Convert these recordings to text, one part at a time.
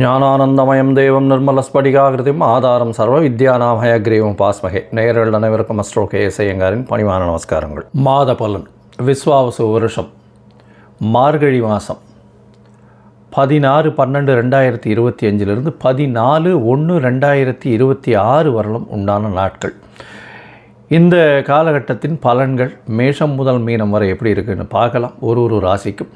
ஞானானந்தமயம் தேவம் நிர்மலஸ்படிகாகிருதியும் ஆதாரம் சர்வ வித்யானாமயக்ரீவம் பாஸ்மகே. நேயர்கள் அனைவருக்கும் அஸ்ட்ரோ கே ஐயங்காரின் பணிவான நமஸ்காரங்கள். மாத பலன் விஸ்வாவசு வருஷம் மார்கழி மாதம் பதினாறு பன்னெண்டு ரெண்டாயிரத்தி இருபத்தி அஞ்சிலிருந்து பதினாலு ஒன்று ரெண்டாயிரத்தி இருபத்தி ஆறு வரலும் உண்டான நாட்கள். இந்த காலகட்டத்தின் பலன்கள் மேஷம் முதல் மீனம் வரை எப்படி இருக்குன்னு பார்க்கலாம். ஒரு ஒரு ராசிக்கும்.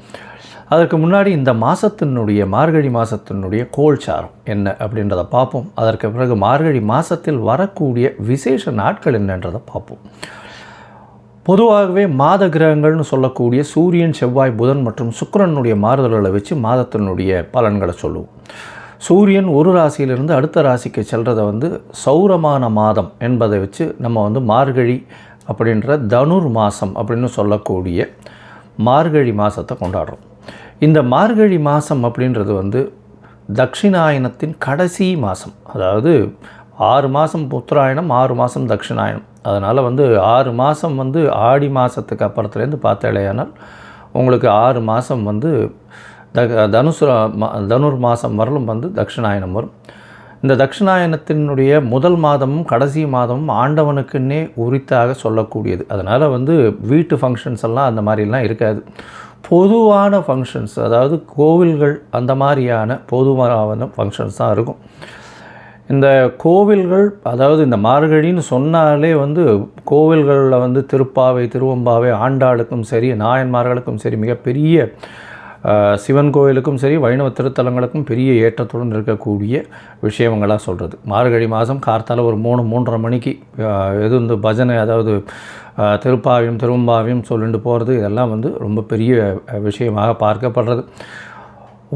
அதற்கு முன்னாடி இந்த மாதத்தினுடைய மார்கழி மாதத்தினுடைய கோல்சாரம் என்ன அப்படின்றத பார்ப்போம். அதற்கு பிறகு மார்கழி மாதத்தில் வரக்கூடிய விசேஷ நாட்கள் என்னன்றதை பார்ப்போம். பொதுவாகவே மாத கிரகங்கள்னு சொல்லக்கூடிய சூரியன் செவ்வாய் புதன் மற்றும் சுக்கரனுடைய மாறுதல்களை வச்சு மாதத்தினுடைய பலன்களை சொல்லுவோம். சூரியன் ஒரு ராசியிலிருந்து அடுத்த ராசிக்கு செல்கிறத வந்து சௌரமான மாதம் என்பதை வச்சு நம்ம வந்து மார்கழி அப்படின்ற தனுர் மாதம் அப்படின்னு சொல்லக்கூடிய மார்கழி மாதத்தை கொண்டாடுறோம். இந்த மார்கழி மாதம் அப்படின்றது வந்து தக்ஷிணாயனத்தின் கடைசி மாதம் அதாவது ஆறு மாதம் உத்தராயணம் ஆறு மாதம் தக்ஷிணாயனம் அதனால் வந்து ஆறு மாதம் வந்து ஆடி மாதத்துக்கு அப்புறத்துலேருந்து பார்த்தாலேயானால் உங்களுக்கு ஆறு மாதம் வந்து த தனுசு தனுர் மாதம் வரலும் வந்து தக்ஷிணாயனம் வரும். இந்த தக்ஷிணாயனத்தினுடைய முதல் மாதமும் கடைசி மாதமும் ஆண்டவனுக்குன்னே உரித்தாக சொல்லக்கூடியது. அதனால் வந்து வீட்டு ஃபங்க்ஷன்ஸ் எல்லாம் அந்த மாதிரிலாம் இருக்காது. பொதுவான ஃபங்க்ஷன்ஸ் அதாவது கோவில்கள் அந்த மாதிரியான பொதுவான ஃபங்க்ஷன்ஸ் தான் இருக்கும். இந்த கோவில்கள் அதாவது இந்த மார்கழின்னு சொன்னாலே வந்து கோவில்களில் வந்து திருப்பாவை திருவம்பாவை ஆண்டாளுக்கும் சரி நாயன்மார்களுக்கும் சரி மிகப்பெரிய சிவன் கோயிலுக்கும் சரி வைணவ திருத்தலங்களுக்கும் பெரிய ஏற்றத்துடன் இருக்கக்கூடிய விஷயங்களாக சொல்கிறது மார்கழி மாதம் கார்த்தால ஒரு மூணு மூன்றரை மணிக்கு எது இந்த பஜனை அதாவது அஹ், திருப்பாவையும் திருவம்பாவையும் சொல்லிட்டு போகிறது இதெல்லாம் வந்து ரொம்ப பெரிய விஷயமாக பார்க்கப்படுறது.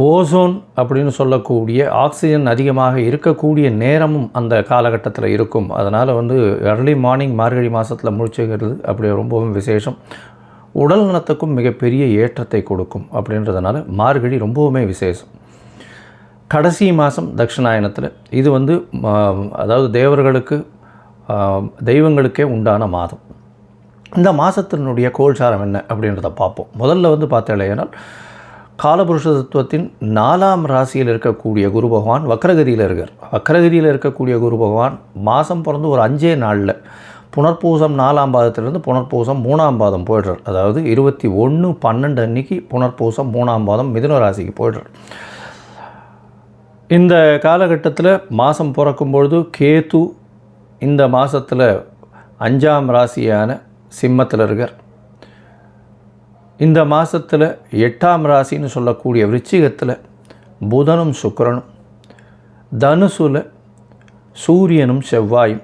ஓசோன் அப்படின்னு சொல்லக்கூடிய ஆக்சிஜன் அதிகமாக இருக்கக்கூடிய நேரமும் அந்த காலகட்டத்தில் இருக்கும். அதனால் வந்து ஏர்லி மார்னிங் மார்கழி மாதத்தில் முடிச்சுக்கிறது அப்படி ரொம்பவும் விசேஷம். உடல் நலத்துக்கும் மிகப்பெரிய ஏற்றத்தை கொடுக்கும் அப்படின்றதுனால மார்கழி ரொம்பவுமே விசேஷம். கடைசி மாதம் தட்சிணாயனத்தில் இது வந்து அதாவது தேவர்களுக்கு தெய்வங்களுக்கே உண்டான மாதம். இந்த மாதத்தினுடைய கோல்சாரம் என்ன அப்படின்றத பார்ப்போம். முதல்ல வந்து பார்த்தேனால் காலபுருஷ தத்துவத்தின் நாலாம் ராசியில் இருக்கக்கூடிய குரு பகவான் வக்ரகதியில் இருக்கார். வக்ரகதியில் இருக்கக்கூடிய குரு பகவான் மாதம் பிறந்து ஒரு அஞ்சே நாளில் புனர்பூசம் நாலாம் பாதத்திலிருந்து புனர்பூசம் மூணாம் பாதம் போயிடுறார். அதாவது இருபத்தி ஒன்று பன்னெண்டு அன்னைக்கு புனர்பூசம் மூணாம் பாதம் மிதுன ராசிக்கு போயிடுறார். இந்த காலகட்டத்தில் மாதம் பிறக்கும் பொழுது கேது இந்த மாதத்தில் அஞ்சாம் ராசியான சிம்மத்தில் இருக்கார். இந்த மாதத்தில் எட்டாம் ராசின்னு சொல்லக்கூடிய விருச்சிகத்தில் புதனும் சுக்கரனும் தனுசுல சூரியனும் செவ்வாயும்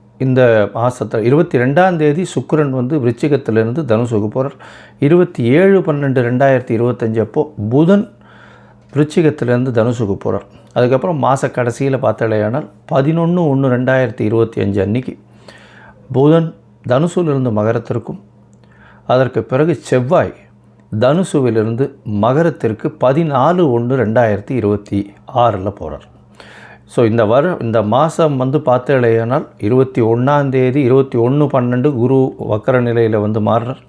இந்த மாதத்தில் இருபத்தி ரெண்டாம் தேதி சுக்கரன் வந்து விருச்சிகத்திலிருந்து தனுசுக்கு போகிறார் இருபத்தி ஏழு பன்னெண்டு ரெண்டாயிரத்தி இருபத்தஞ்சு அப்போது புதன் விருச்சிகத்திலேருந்து தனுசுக்கு போகிறார் அதுக்கப்புறம் மாத கடைசியில் பார்த்தாலேயானால் பதினொன்று ஒன்று ரெண்டாயிரத்தி இருபத்தி அஞ்சு அன்னைக்கு புதன் தனுசுவிலிருந்து மகரத்திற்கும் அதற்கு பிறகு செவ்வாய் தனுசுவிலிருந்து மகரத்திற்கு பதினாலு ஒன்று ரெண்டாயிரத்தி இருபத்தி ஆறில் போகிறார் ஸோ இந்த வர இந்த மாதம் வந்து பார்த்தலையானால் இருபத்தி ஒன்றாந்தேதி இருபத்தி ஒன்று பன்னெண்டு குரு வக்கர நிலையில் வந்து மாறுறார்.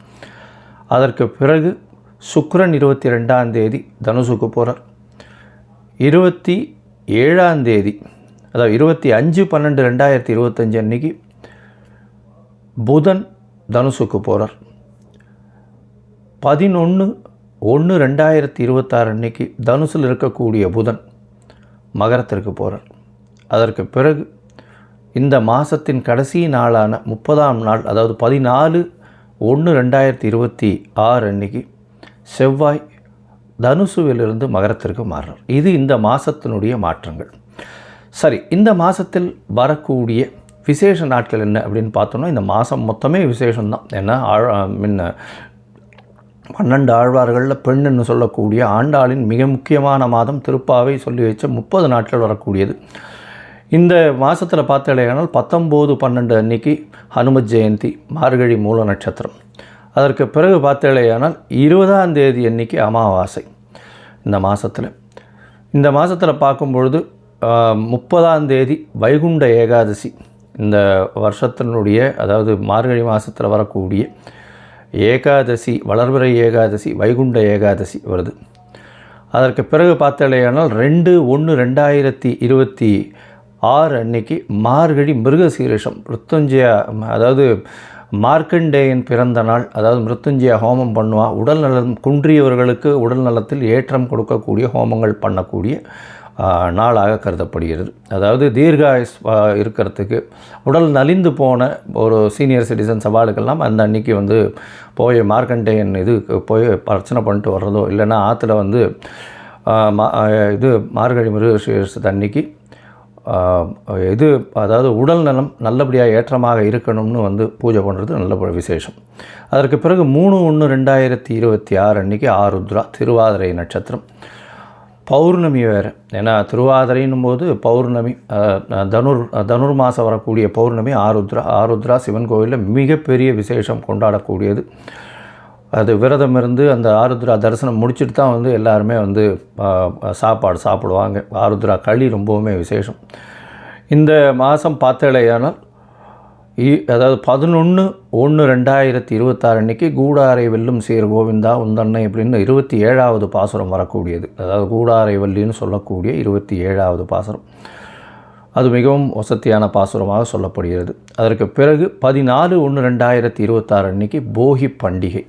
அதற்கு பிறகு சுக்ரன் இருபத்தி ரெண்டாந்தேதி தனுசுக்கு போகிறார் இருபத்தி ஏழாந்தேதி அதாவது இருபத்தி அஞ்சு பன்னெண்டு ரெண்டாயிரத்தி இருபத்தஞ்சு அன்னைக்கு புதன் தனுசுக்கு போகிறார் பதினொன்று ஒன்று ரெண்டாயிரத்தி இருபத்தாறு அன்னைக்கு தனுசில் இருக்கக்கூடிய புதன் மகரத்திற்கு போகிறார் அதற்கு பிறகு இந்த மாதத்தின் கடைசி நாளான முப்பதாம் நாள் அதாவது பதினாலு ஒன்று ரெண்டாயிரத்தி இருபத்தி ஆறு அன்னைக்கு செவ்வாய் தனுசுவிலிருந்து மகரத்திற்கு மாறுறார். இது இந்த மாதத்தினுடைய மாற்றங்கள். சரி இந்த மாதத்தில் வரக்கூடிய விசேஷ நாட்கள் என்ன அப்படின்னு பார்த்தோம்னா இந்த மாதம் மொத்தமே விசேஷம்தான். ஏன்னா ஆழ முன்ன பன்னெண்டு ஆழ்வார்களில் பெண்ணுன்னு சொல்லக்கூடிய ஆண்டாளின் மிக முக்கியமான மாதம் திருப்பாவை சொல்லி வச்ச முப்பது நாட்கள் வரக்கூடியது. இந்த மாதத்தில் பார்த்தாலேயானால் பத்தொம்போது பன்னெண்டு அன்னைக்கு ஹனுமத் ஜெயந்தி மார்கழி மூல நட்சத்திரம். அதற்கு பிறகு பார்த்தாலேயானால் இருபதாம் தேதி அன்னைக்கு அமாவாசை இந்த மாதத்தில் இந்த மாதத்தில் பார்க்கும் பொழுது முப்பதாம் தேதி வைகுண்ட ஏகாதசி. இந்த வருஷத்தினுடைய அதாவது மார்கழி மாதத்தில் வரக்கூடிய ஏகாதசி வளர்பிறை ஏகாதசி வைகுண்ட ஏகாதசி வருது. அதற்கு பிறகு பார்த்தாலேயானால் ரெண்டு ஒன்று ரெண்டாயிரத்தி இருபத்தி ஆறு அன்னைக்கு மார்கழி மிருகசீரிஷம் மிருத்துஞ்சயா அதாவது மார்க்கண்டேயன் பிறந்த நாள் அதாவது மிருத்துஞ்சய ஹோமம் பண்ணுவான் உடல் நலம் குன்றியவர்களுக்கு உடல் நலத்தில் ஏற்றம் கொடுக்கக்கூடிய ஹோமங்கள் பண்ணக்கூடிய நாளாக கருதப்படுகிறது. அதாவது தீர்காயுஸ் இருக்கிறதுக்கு உடல் நலிந்து போன ஒரு சீனியர் சிட்டிசன் சவாலுக்கெல்லாம் அந்த அன்னைக்கு வந்து போய் மார்க்கண்டேயன் இது போய் பிரச்சனை பண்ணிட்டு வர்றதோ இல்லைன்னா ஆற்றுல வந்து மா- இது மார்கழி மிருகசீரிஷத்து அன்னைக்கு இது அதாவது உடல் நலம் நல்லபடியாக ஏற்றமாக இருக்கணும்னு வந்து பூஜை பண்ணுறது நல்ல விசேஷம். அதற்கு பிறகு மூணு ஒன்று ரெண்டாயிரத்தி இருபத்தி ஆறு அன்றைக்கி ஆருத்ரா திருவாதிரை நட்சத்திரம். பௌர்ணமி வேறு. ஏன்னா திருவாதிரைன்னும் போது பௌர்ணமி தனுர் தனுர் மாதம் வரக்கூடிய பௌர்ணமி ஆருத்ரா ஆருத்ரா சிவன் கோவிலில் மிகப்பெரிய விசேஷம் கொண்டாடக்கூடியது. அது விரதம் இருந்து அந்த ஆருத்ரா தரிசனம் முடிச்சுட்டு தான் வந்து எல்லாருமே வந்து சாப்பாடு சாப்பிடுவாங்க. ஆருத்ரா களி ரொம்பவுமே விசேஷம். இந்த மாதம் பார்த்தலையானால் இ- அதாவது பதினொன்று ஒன்று ரெண்டாயிரத்தி இருபத்தாறு அன்னைக்கு கூடாரை வெல்லும் சீர் கோவிந்தா உந்தன்னை அப்படின்னு இருபத்தி ஏழாவது பாசுரம் வரக்கூடியது. அதாவது கூடாரை வெள்ளின்னு சொல்லக்கூடிய இருபத்தி ஏழாவது பாசுரம். அது மிகவும் வசத்தியான பாசுரமாக சொல்லப்படுகிறது. அதற்கு பிறகு பதினாலு ஒன்று ரெண்டாயிரத்தி இருபத்தாறு அன்னைக்கு போகி பண்டிகை.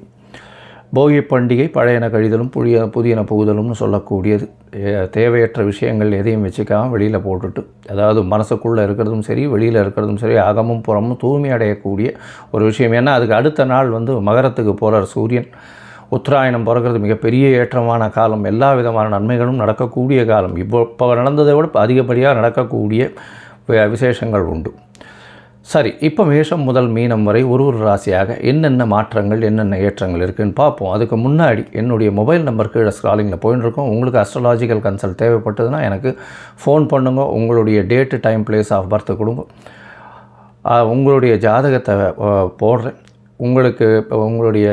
போகி பண்டிகை பழையன கழிதலும் புதிய புதியன புகுதலும்னு சொல்லக்கூடியது. தேவையற்ற விஷயங்கள் எதையும் வச்சுக்காம வெளியில் போட்டுட்டு அதாவது மனசுக்குள்ளே இருக்கிறதும் சரி வெளியில் இருக்கிறதும் சரி அகமும் புறமும் தூய்மை அடையக்கூடிய ஒரு விஷயம். ஏன்னா அதுக்கு அடுத்த நாள் வந்து மகரத்துக்கு போகிறார் சூரியன். உத்தராயணம் பிறக்கிறது மிகப்பெரிய ஏற்றமான காலம். எல்லா விதமான நன்மைகளும் நடக்கக்கூடிய காலம். இப்போ இப்போ நடந்ததை விட அதிகப்படியாக நடக்கக்கூடிய விசேஷங்கள் உண்டு. சரி இப்போ மேஷம் முதல் மீனம் வரை ஒரு ஒரு ராசியாக என்னென்ன மாற்றங்கள் என்னென்ன ஏற்றங்கள் இருக்குதுன்னு பார்ப்போம். அதுக்கு முன்னாடி என்னுடைய மொபைல் நம்பர் கீழே ஸ்க்ராலிங்கில் போயின்னு இருக்கோம். உங்களுக்கு அஸ்ட்ராலாஜிக்கல் கன்சல்ட் தேவைப்பட்டதுன்னா எனக்கு ஃபோன் பண்ணுங்க. உங்களுடைய date time place of birth கொடுங்க. உங்களுடைய ஜாதகத்தை போடுறேன். உங்களுக்கு இப்போ உங்களுடைய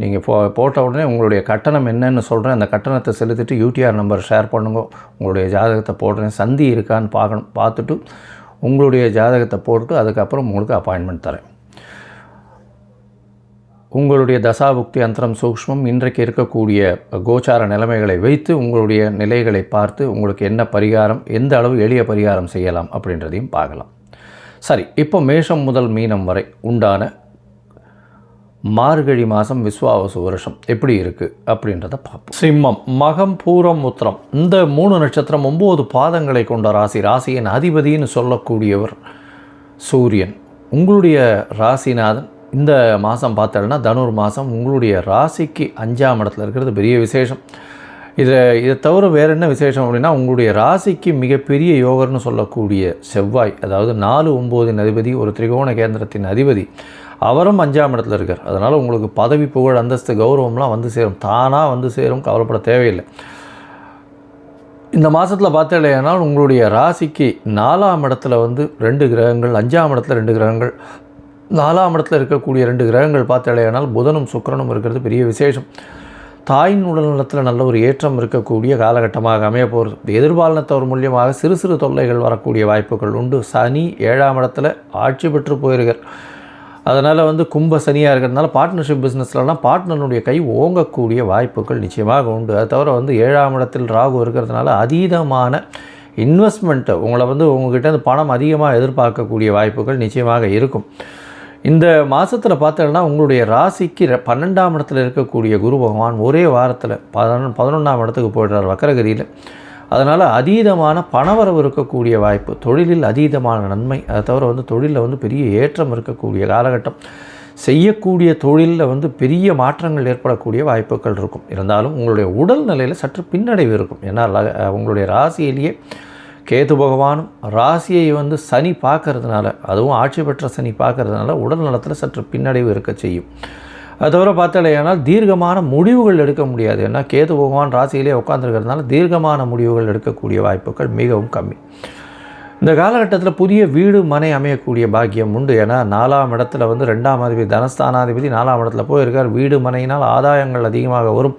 நீங்கள் போ போட்ட உடனே உங்களுடைய கட்டணம் என்னன்னு சொல்கிறேன் அந்த கட்டணத்தை செலுத்திட்டு யூடிஆர் நம்பர் ஷேர் பண்ணுங்க. உங்களுடைய ஜாதகத்தை போடுறேன். சந்தி இருக்கான்னு பார்க்கணும். பார்த்துட்டு உங்களுடைய ஜாதகத்தை போட்டு அதுக்கப்புறம் உங்களுக்கு அப்பாயின்மெண்ட் தரேன். உங்களுடைய தசாபுக்தி அந்தரம் சூக்ஷ்மம் இன்றைக்கு இருக்கக்கூடிய கோச்சார நிலைமைகளை வைத்து உங்களுடைய நிலைகளை பார்த்து உங்களுக்கு என்ன பரிகாரம் எந்த அளவு எளிய பரிகாரம் செய்யலாம் அப்படின்றதையும் பார்க்கலாம். சரி இப்போ மேஷம் முதல் மீனம் வரை உண்டான மார்கழி மாதம் விஸ்வாவசு வருஷம் எப்படி இருக்குது அப்படின்றத பார்ப்போம். சிம்மம் மகம் பூரம் உத்திரம். இந்த மூணு நட்சத்திரம் ஒம்பது பாதங்களை கொண்ட ராசி. ராசியின் அதிபதின்னு சொல்லக்கூடியவர் சூரியன். உங்களுடைய ராசிநாதன் இந்த மாதம் பார்த்தோன்னா தனுர் மாதம் உங்களுடைய ராசிக்கு அஞ்சாம் இடத்துல இருக்கிறது பெரிய விசேஷம். இதை இதை தவிர வேறு என்ன விசேஷம் அப்படின்னா உங்களுடைய ராசிக்கு மிகப்பெரிய யோகர்னு சொல்லக்கூடிய செவ்வாய் அதாவது நாலு ஒம்போதின் அதிபதி ஒரு திரிகோண கேந்திரத்தின் அதிபதி அவரும் அஞ்சாம் இடத்துல இருக்கார். அதனால் உங்களுக்கு பதவி புகழ் அந்தஸ்து கௌரவம்லாம் வந்து சேரும். தானாக வந்து சேரும் கவலைப்பட தேவையில்லை. இந்த மாதத்தில் பார்த்தீங்கன்னா உங்களுடைய ராசிக்கு நாலாம் இடத்துல வந்து ரெண்டு கிரகங்கள் அஞ்சாம் இடத்துல ரெண்டு கிரகங்கள் நாலாம் இடத்துல இருக்கக்கூடிய ரெண்டு கிரகங்கள் பார்த்தீங்கன்னா புதனும் சுக்கிரனும் இருக்கிறது பெரிய விசேஷம். தாயின் உடல் நலத்தில் நல்ல ஒரு ஏற்றம் இருக்கக்கூடிய காலகட்டமாக அமைய போகிறது எதிர்பாலனத்தவர் மூலியமாக சிறு சிறு தொல்லைகள் வரக்கூடிய வாய்ப்புகள் உண்டு. சனி ஏழாம் இடத்துல ஆட்சி பெற்று போயிருக்கார். அதனால் வந்து கும்ப சனியாக இருக்கிறதுனால பார்ட்னர்ஷிப் பிஸ்னஸ்லலாம் பார்ட்னருடைய கை ஓங்கக்கூடிய வாய்ப்புகள் நிச்சயமாக உண்டு. அது தவிர வந்து ஏழாம் இடத்தில் ராகு இருக்கிறதுனால அதீதமான இன்வெஸ்ட்மெண்ட்டு உங்களை வந்து உங்ககிட்ட பணம் அதிகமாக எதிர்பார்க்கக்கூடிய வாய்ப்புகள் நிச்சயமாக இருக்கும். இந்த மாதத்தில் பார்த்தோன்னா உங்களுடைய ராசிக்கு பன்னெண்டாம் இடத்துல இருக்கக்கூடிய குரு பகவான் ஒரே வாரத்தில் பதினொன்று பதினொன்றாம் இடத்துக்கு போயிடுறார் வக்கரகிரியில் அதனால் அதீதமான பணவரவு இருக்கக்கூடிய வாய்ப்பு தொழிலில் அதீதமான நன்மை அதை தவிர வந்து தொழிலில் வந்து பெரிய ஏற்றம் இருக்கக்கூடிய காலகட்டம் செய்யக்கூடிய தொழிலில் வந்து பெரிய மாற்றங்கள் ஏற்படக்கூடிய வாய்ப்புகள் இருக்கும். இருந்தாலும் உங்களுடைய உடல் நிலையில் சற்று பின்னடைவு இருக்கும். ஏன்னா உங்களுடைய ராசியிலேயே கேது பகவானும் ராசியை வந்து சனி பார்க்கறதுனால அதுவும் ஆட்சி பெற்ற சனி பார்க்கறதுனால உடல் நலத்தில் சற்று பின்னடைவு இருக்க செய்யும். அது தவிர பார்த்தாலேயானால் தீர்க்கமான முடிவுகள் எடுக்க முடியாது. ஏன்னா கேது பகவான் ராசியிலே உட்காந்துருக்கிறதுனால தீர்க்கமான முடிவுகள் எடுக்கக்கூடிய வாய்ப்புகள் மிகவும் கம்மி. இந்த காலகட்டத்தில் புதிய வீடு மனை அமையக்கூடிய பாக்கியம் உண்டு. ஏன்னா நாலாம் இடத்துல வந்து ரெண்டாம் அதிபதி தனஸ்தானாதிபதி நாலாம் இடத்துல போயிருக்கார். வீடு மனையினால் ஆதாயங்கள் அதிகமாக வரும்.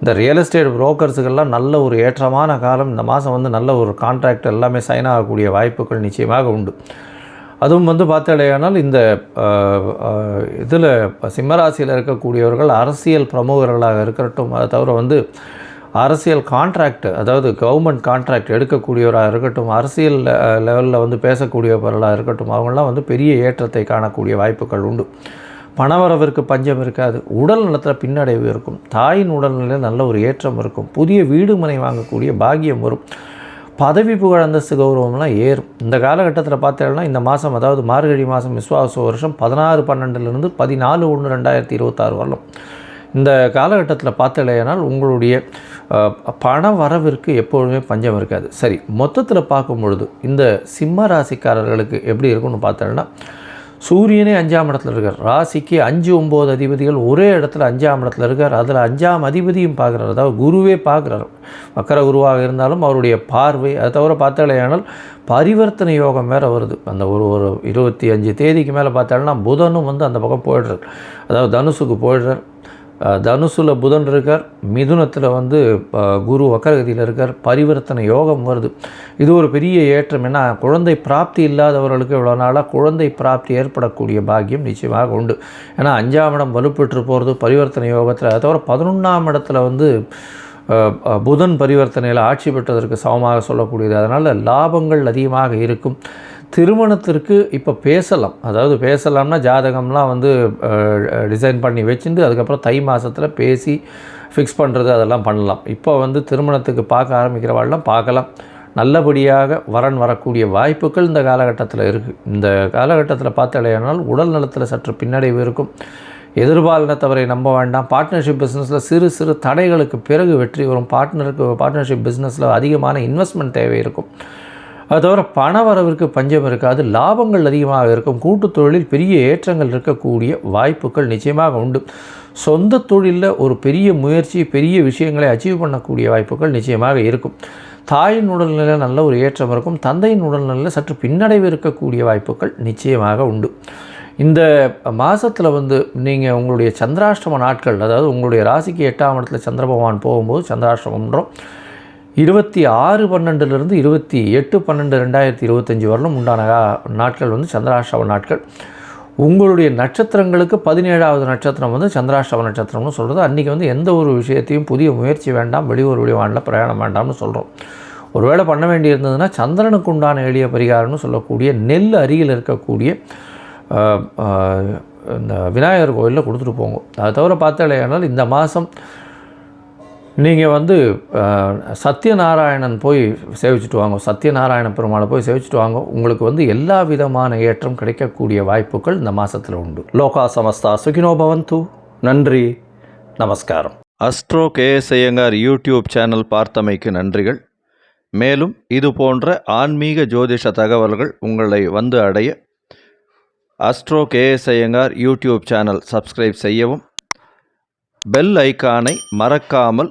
இந்த ரியல் எஸ்டேட் புரோக்கர்ஸுக்கெல்லாம் நல்ல ஒரு ஏற்றமான காலம். இந்த மாதம் வந்து நல்ல ஒரு கான்ட்ராக்ட் எல்லாமே சைன் ஆகக்கூடிய வாய்ப்புகள் நிச்சயமாக உண்டு. அதுவும் வந்து பார்த்தாலேயானால் இந்த இதில் சிம்மராசியில் இருக்கக்கூடியவர்கள் அரசியல் பிரமுகர்களாக இருக்கட்டும் அதை தவிர வந்து அரசியல் கான்ட்ராக்ட் அதாவது கவர்மெண்ட் கான்ட்ராக்ட் எடுக்கக்கூடியவராக இருக்கட்டும் அரசியல் லெவலில் வந்து பேசக்கூடியவர்களாக இருக்கட்டும் அவங்களாம் வந்து பெரிய ஏற்றத்தை காணக்கூடிய வாய்ப்புகள் உண்டு. பணவரவிற்கு பஞ்சம் இருக்காது. உடல் நலத்தில் பின்னடைவு இருக்கும். தாயின் உடல்நிலையில் நல்ல ஒரு ஏற்றம் இருக்கும். புதிய வீடு மனை வாங்கக்கூடிய பாகியம் வரும். பதவி புகழ் அந்தஸ்து கௌரவம்லாம் ஏறும் இந்த காலகட்டத்தில் பார்த்தீங்கன்னா இந்த மாதம் அதாவது மார்கழி மாதம் விஸ்வாச வருஷம் பதினாறு பன்னெண்டுலேருந்து பதினாலு ஒன்று ரெண்டாயிரத்தி இருபத்தாறு வரலாம். இந்த காலகட்டத்தில் பார்த்தலையானால் உங்களுடைய பண வரவிற்கு எப்பொழுதுமே பஞ்சம் இருக்காது. சரி மொத்தத்தில் பார்க்கும் பொழுது இந்த சிம்ம ராசிக்காரர்களுக்கு எப்படி இருக்குன்னு பார்த்தோன்னா சூரியனே அஞ்சாம் இடத்துல இருக்கார். ராசிக்கு அஞ்சு ஒம்பது அதிபதிகள் ஒரே இடத்துல அஞ்சாம் இடத்துல இருக்கார். அதில் அஞ்சாம் அதிபதியும் பார்க்குறாரு. அதாவது குருவே பார்க்குறாரு. மக்கர குருவாக இருந்தாலும் அவருடைய பார்வை அதை தவிர பார்த்தாலேயானால் பரிவர்த்தனை யோகம் வேறு வருது. அந்த ஒரு ஒரு இருபத்தி அஞ்சு தேதிக்கு மேலே பார்த்தாலும் புதனும் வந்து அந்த பக்கம் போயிடுறார். அதாவது தனுசுக்கு போயிடுறார். தனுசுல புதன் இருக்கார் மிதுனத்தில் வந்து குரு வக்கரகதியில் இருக்கார் பரிவர்த்தனை யோகம் வருது. இது ஒரு பெரிய ஏற்றம். ஏன்னா குழந்தை பிராப்தி இல்லாதவர்களுக்கு இவ்வளோ நாளாக குழந்தை பிராப்தி ஏற்படக்கூடிய பாக்கியம் நிச்சயமாக உண்டு. ஏன்னா அஞ்சாம் இடம் வலுப்பெற்று போகிறது பரிவர்த்தனை யோகத்தில். அதை தவிர பதினொன்றாம் இடத்துல வந்து புதன் பரிவர்த்தனையில் ஆட்சி பெற்றதற்கு சமமாக சொல்லக்கூடியது. அதனால் லாபங்கள் அதிகமாக இருக்கும். திருமணத்திற்கு இப்போ பேசலாம். அதாவது பேசலாம்னா ஜாதகம்லாம் வந்து டிசைன் பண்ணி வச்சுட்டு அதுக்கப்புறம் தை மாதத்தில் பேசி ஃபிக்ஸ் பண்ணுறது அதெல்லாம் பண்ணலாம். இப்போ வந்து திருமணத்துக்கு பார்க்க ஆரம்பிக்கிறவாள்லாம் பார்க்கலாம். நல்லபடியாக வரன் வரக்கூடிய வாய்ப்புகள் இந்த காலகட்டத்தில் இருக்குது இந்த காலகட்டத்தில் பார்த்தாலேயானால் உடல் நலத்தில் சற்று பின்னடைவு இருக்கும். எதிர்பாலினத்தவரை நம்ப வேண்டாம். பார்ட்னர்ஷிப் பிஸ்னஸில் சிறு சிறு தடைகளுக்கு பிறகு வெற்றி வரும். பார்ட்னருக்கு பார்ட்னர்ஷிப் பிஸ்னஸில் அதிகமான இன்வெஸ்ட்மெண்ட் தேவை இருக்கும். அது தவிர பண வரவிற்கு பஞ்சம் இருக்காது லாபங்கள் அதிகமாக இருக்கும் கூட்டு தொழிலில் பெரிய ஏற்றங்கள் இருக்கக்கூடிய வாய்ப்புகள் நிச்சயமாக உண்டு. சொந்த தொழிலில் ஒரு பெரிய முயற்சி பெரிய விஷயங்களை அச்சீவ் பண்ணக்கூடிய வாய்ப்புகள் நிச்சயமாக இருக்கும். தாயின் உடல்நிலையில் நல்ல ஒரு ஏற்றம் இருக்கும் தந்தையின் உடல்நிலையில் சற்று பின்னடைவு இருக்கக்கூடிய வாய்ப்புகள் நிச்சயமாக உண்டு. இந்த மாதத்தில் வந்து நீங்கள் உங்களுடைய சந்திராஷ்டம நாட்கள் அதாவது உங்களுடைய ராசிக்கு எட்டாம் இடத்துல சந்திர பகவான் போகும்போது சந்திராஷ்டமன்றோம் இருபத்தி ஆறு பன்னெண்டுலேருந்து இருபத்தி எட்டு பன்னெண்டு ரெண்டாயிரத்தி இருபத்தஞ்சி வரலும் உண்டான நாட்கள் வந்து சந்திராஷ்டம நாட்கள். உங்களுடைய நட்சத்திரங்களுக்கு பதினேழாவது நட்சத்திரம் வந்து சந்திராஷ்டம நட்சத்திரம்னு சொல்கிறது அன்றைக்கி வந்து எந்த ஒரு விஷயத்தையும் புதிய முயற்சி வேண்டாம் வெளியூர் வெளிவானில் பிரயாணம் வேண்டாம்னு சொல்கிறோம் ஒருவேளை பண்ண வேண்டியிருந்ததுன்னா சந்திரனுக்கு உண்டான எளிய பரிகாரம்னு சொல்லக்கூடிய நெல் அருகில் இருக்கக்கூடிய இந்த விநாயகர் கோயிலில் கொடுத்துட்டு போங்க. அதை தவிர பார்த்தாலேயானால் இந்த மாதம் நீங்கள் வந்து சத்யநாராயணன் போய் சேவிச்சுட்டு வாங்க. சத்யநாராயண பெருமாளை போய் சேவிச்சுட்டு வாங்க. உங்களுக்கு வந்து எல்லா விதமான ஏற்றம் கிடைக்கக்கூடிய வாய்ப்புகள் இந்த மாதத்தில் உண்டு. லோகா சமஸ்தா சுகினோ பவந்து. நன்றி. நமஸ்காரம். Astro K S Iyengar YouTube channel பார்த்தமைக்கு நன்றிகள். மேலும் இது போன்ற ஆன்மீக ஜோதிஷ தகவல்கள் உங்களை வந்து அடைய astro KS Iyengar YouTube channel subscribe செய்யவும் பெல் ஐக்கானை மறக்காமல்